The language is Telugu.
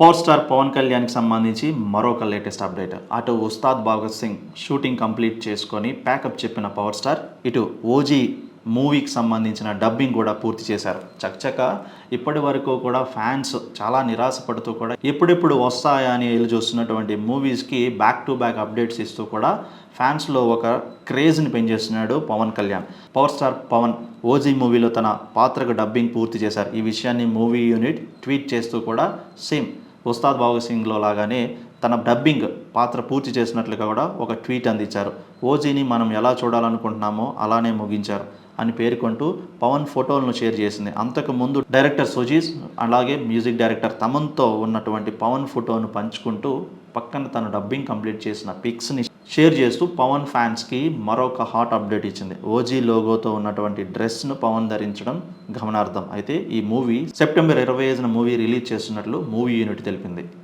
పవర్ స్టార్ పవన్ కళ్యాణ్కి సంబంధించి మరొక లేటెస్ట్ అప్డేట్. అటు ఉస్తాద్ భగత్ సింగ్ షూటింగ్ కంప్లీట్ చేసుకొని ప్యాకప్ చెప్పిన పవర్ స్టార్ ఇటు ఓజీ మూవీకి సంబంధించిన డబ్బింగ్ కూడా పూర్తి చేశారు. చకచక ఇప్పటి వరకు కూడా ఫ్యాన్స్ చాలా నిరాశపడుతూ కూడా ఎప్పుడెప్పుడు వస్తాయా అని ఎదురు చూస్తున్నటువంటి మూవీస్కి బ్యాక్ టు బ్యాక్ అప్డేట్స్ ఇస్తూ కూడా ఫ్యాన్స్లో ఒక క్రేజ్ని పెంచేస్తున్నాడు Pawan Kalyan. Power star Pawan OG మూవీలో తన పాత్రకు డబ్బింగ్ పూర్తి చేశారు. ఈ విషయాన్ని మూవీ యూనిట్ ట్వీట్ చేస్తూ కూడా సేమ్ ఉస్తాద్ భగత్ సింగ్లో లాగానే తన డబ్బింగ్ పాత్ర పూర్తి చేసినట్లుగా కూడా ఒక ట్వీట్ అందించారు. ఓజీని మనం ఎలా చూడాలనుకుంటున్నామో అలానే ముగించారు అని పేర్కొంటూ పవన్ ఫోటోలను షేర్ చేసింది. అంతకు ముందు డైరెక్టర్ సుజీస్ అలాగే మ్యూజిక్ డైరెక్టర్ తమన్తో ఉన్నటువంటి పవన్ ఫోటోను పంచుకుంటూ పక్కన తన డబ్బింగ్ కంప్లీట్ చేసిన పిక్స్ని షేర్ చేస్తూ పవన్ ఫ్యాన్స్కి మరొక హాట్ అప్డేట్ ఇచ్చింది. ఓజీ లోగోతో ఉన్నటువంటి డ్రెస్ను పవన్ ధరించడం గమనార్థం అయితే ఈ మూవీ సెప్టెంబర్ ఇరవై ఐదున మూవీ రిలీజ్ చేస్తున్నట్లు మూవీ యూనిట్ తెలిపింది.